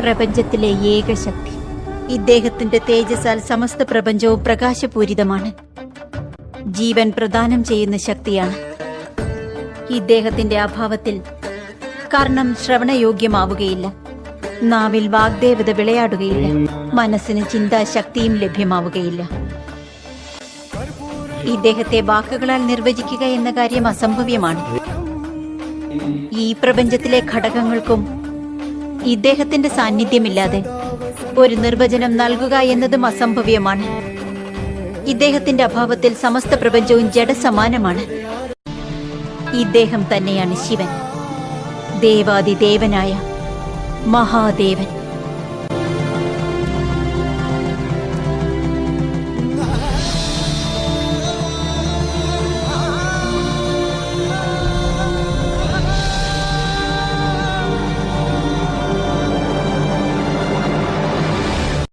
പ്രപഞ്ചത്തിലെ ഏക ശക്തി. ഇദ്ദേഹത്തിന്റെ തേജസ്സാൽ സമസ്ത പ്രപഞ്ചവും പ്രകാശപൂരിതമാണ്. ജീവൻ പ്രദാനം ചെയ്യുന്ന ശക്തിയാണ്. ഇദ്ദേഹത്തിന്റെ അഭാവത്തിൽ കർണം ശ്രവണയോഗ്യമാവുകയില്ല. നാവിൽ വാഗ്ദേവത വിളയാടുകയില്ല. മനസ്സിന് ചിന്താശക്തിയും ലഭ്യമാവുകയില്ല. ഇദ്ദേഹത്തെ വാക്കുകളാൽ നിർവചിക്കുക എന്ന കാര്യം അസംഭവ്യമാണ്. ഈ പ്രപഞ്ചത്തിലെ ഘടകങ്ങൾക്കും ഇദ്ദേഹത്തിന്റെ സാന്നിധ്യമില്ലാതെ ഒരു നിർവചനം നൽകുക എന്നതും അസംഭവ്യമാണ്. ഇദ്ദേഹത്തിന്റെ അഭാവത്തിൽ സമസ്ത പ്രപഞ്ചവും ജഡസമാനമാണ്. ഇദ്ദേഹം തന്നെയാണ് ശിവൻ. ദേവാദിദേവനായ മഹാദേവൻ.